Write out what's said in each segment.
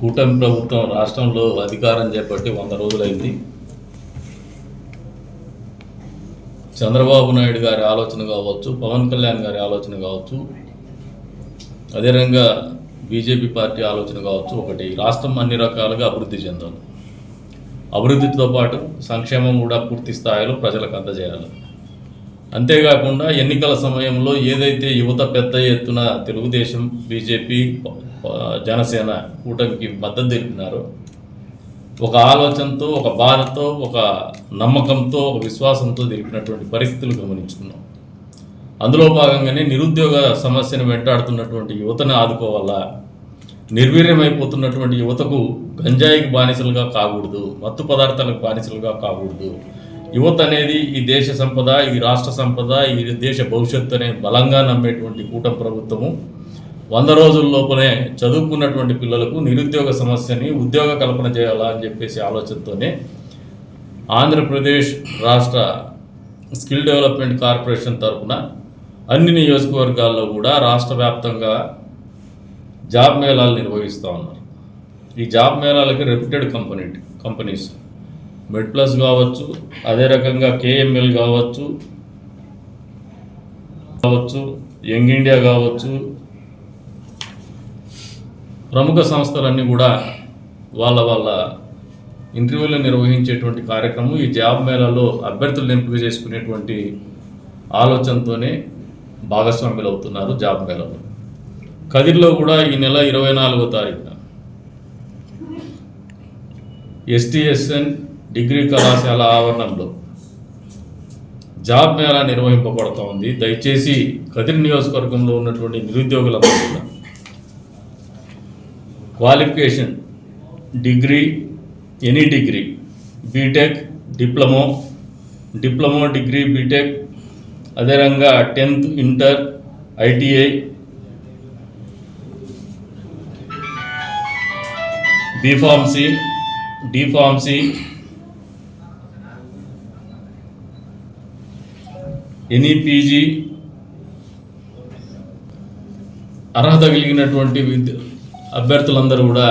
కూటమి ప్రభుత్వం రాష్ట్రంలో అధికారం చేపట్టి వంద రోజులైంది. చంద్రబాబు నాయుడు గారి ఆలోచన కావచ్చు పవన్ కళ్యాణ్ గారి ఆలోచన కావచ్చు అదేవిధంగా బీజేపీ పార్టీ ఆలోచన కావచ్చు ఒకటి రాష్ట్రం అన్ని రకాలుగా అభివృద్ధి చెందాలి. అభివృద్ధితో పాటు సంక్షేమం కూడా పూర్తి స్థాయిలో ప్రజలకు అందజేయాలి. అంతేకాకుండా ఎన్నికల సమయంలో ఏదైతే యువత పెద్ద ఎత్తున తెలుగుదేశం బీజేపీ జనసేన కూటమికి మద్దతు తెలిపినారు. ఒక ఆలోచనతో ఒక బాధతో ఒక నమ్మకంతో ఒక విశ్వాసంతో తెలిపినటువంటి పరిస్థితులు గమనించుకున్నాం. అందులో భాగంగానే నిరుద్యోగ సమస్యను వెంటాడుతున్నటువంటి యువతను ఆదుకోవాలా? నిర్వీర్యమైపోతున్నటువంటి యువతకు గంజాయికి బానిసలుగా కాకూడదు మత్తు పదార్థాలకు బానిసలుగా కాకూడదు. యువత అనేది ఈ దేశ సంపద ఈ రాష్ట్ర సంపద ఈ దేశ భవిష్యత్తు అనే బలంగా నమ్మేటువంటి కూటమి ప్రభుత్వము. వంద రోజుల లోపలే చదువుకున్నటువంటి పిల్లలకు నిరుద్యోగ సమస్యని ఉద్యోగ కల్పన చేయాలా అని చెప్పేసి ఆలోచనతోనే ఆంధ్రప్రదేశ్ రాష్ట్ర స్కిల్ డెవలప్మెంట్ కార్పొరేషన్ తరఫున అన్ని నియోజకవర్గాల్లో కూడా రాష్ట్ర వ్యాప్తంగా జాబ్ మేళాలు నిర్వహిస్తూ ఉన్నారు. ఈ job మేళాలకి reputed company companies Med Plus కావచ్చు అదే రకంగా కేఎంఎల్ కావచ్చు కావచ్చు యంగ్ ఇండియా కావచ్చు ప్రముఖ సంస్థలన్నీ కూడా వాళ్ళ వాళ్ళ ఇంటర్వ్యూలు నిర్వహించేటువంటి కార్యక్రమం ఈ జాబ్ మేళాలో అభ్యర్థులను ఎంపిక చేసుకునేటువంటి ఆలోచనతోనే భాగస్వాములు అవుతున్నారు జాబ్ మేళాలో. కదిర్లో కూడా ఈ నెల ఇరవై నాలుగో తారీఖున ఎస్టీఎస్ఎన్ డిగ్రీ కళాశాల ఆవరణంలో జాబ్ మేళా నిర్వహింపబడుతోంది దయచేసి కదిరి నియోజకవర్గంలో ఉన్నటువంటి నిరుద్యోగులందరూ కూడా qualification degree any degree B Tech diploma diploma degree B Tech అదే tenth inter ITI B Pharmacy D Pharmacy any PG అర్హత కలిగినటువంటి విద్య అభ్యర్థులందరూ కూడా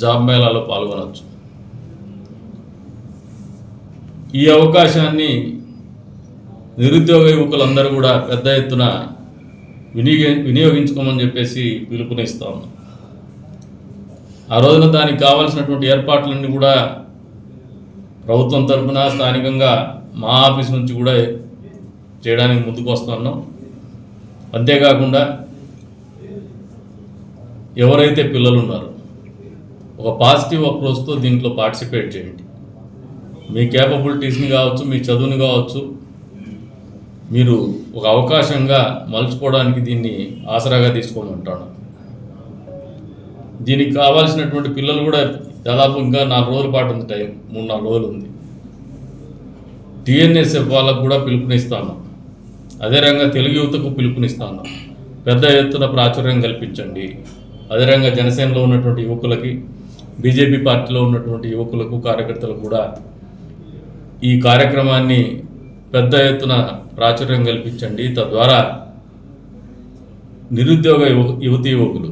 జాబ్ మేళాలో పాల్గొనవచ్చు. ఈ అవకాశాన్ని నిరుద్యోగ యువకులందరూ కూడా పెద్ద ఎత్తున వినియోగ వినియోగించుకోమని చెప్పేసి పిలుపునిస్తా ఉన్నాం. ఆ రోజున దానికి కావాల్సినటువంటి ఏర్పాట్లన్నీ కూడా ప్రభుత్వం తరఫున స్థానికంగా మా ఆఫీస్ నుంచి కూడా చేయడానికి ముందుకు వస్తున్నాం అంతేకాకుండా ఎవరైతే పిల్లలు ఉన్నారో ఒక పాజిటివ్ అప్రోచ్తో దీంట్లో పార్టిసిపేట్ చేయండి. మీ కేపబిలిటీస్ని కావచ్చు మీ చదువుని కావచ్చు మీరు ఒక అవకాశంగా మలుచుకోవడానికి దీన్ని ఆసరాగా తీసుకొని ఉంటాను. దీనికి కావాల్సినటువంటి పిల్లలు కూడా దాదాపు ఇంకా నాలుగు రోజుల పాటు ఉంది టైం మూడు నాలుగు రోజులు ఉంది. టీఎన్ఎస్ఎఫ్ వాళ్ళకు కూడా పిలుపునిస్తాను. అదే రంగా తెలుగు యువతకు పిలుపునిస్తాను. పెద్ద ఎత్తున ప్రాచుర్యం కల్పించండి. అదేవిధంగా జనసేనలో ఉన్నటువంటి యువకులకి బీజేపీ పార్టీలో ఉన్నటువంటి యువకులకు కార్యకర్తలకు కూడా ఈ కార్యక్రమాన్ని పెద్ద ఎత్తున ప్రాచుర్యం కల్పించండి. తద్వారా నిరుద్యోగ యువ యువతి యువకులు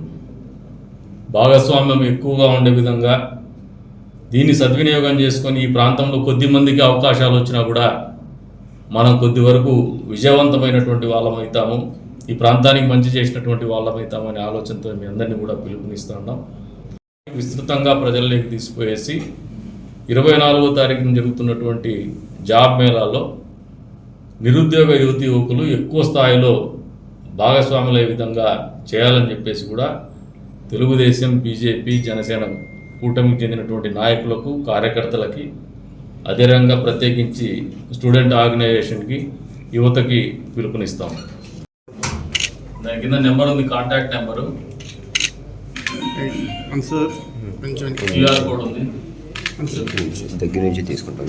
భాగస్వామ్యం ఎక్కువగా ఉండే విధంగా దీన్ని సద్వినియోగం చేసుకొని ఈ ప్రాంతంలో కొద్ది మందికి అవకాశాలు వచ్చినా కూడా మనం కొద్ది వరకు విజయవంతమైనటువంటి వాళ్ళం అవుతాము. ఈ ప్రాంతానికి మంచి చేసినటువంటి వాళ్ళమైతామని ఆలోచనతో మీ అందరినీ కూడా పిలుపునిస్తున్నాం విస్తృతంగా ప్రజల్లోకి తీసుకుపోయేసి ఇరవై నాలుగో తారీఖున జరుగుతున్నటువంటి జాబ్ మేళాలో నిరుద్యోగ యువతి యువకులు ఎక్కువ స్థాయిలో భాగస్వాములయ్యే విధంగా చేయాలని చెప్పేసి కూడా తెలుగుదేశం బీజేపీ జనసేన కూటమికి చెందినటువంటి నాయకులకు కార్యకర్తలకి అదే రంగా ప్రత్యేకించి స్టూడెంట్ ఆర్గనైజేషన్కి యువతకి పిలుపునిస్తాం కింద నెంబర్ ఉంది కాంటాక్ట్ నెంబరు. కొంచెం క్యూఆర్ కోడ్ ఉంది. ఆన్సర్ దగ్గర నుంచి తీసుకుంటాం.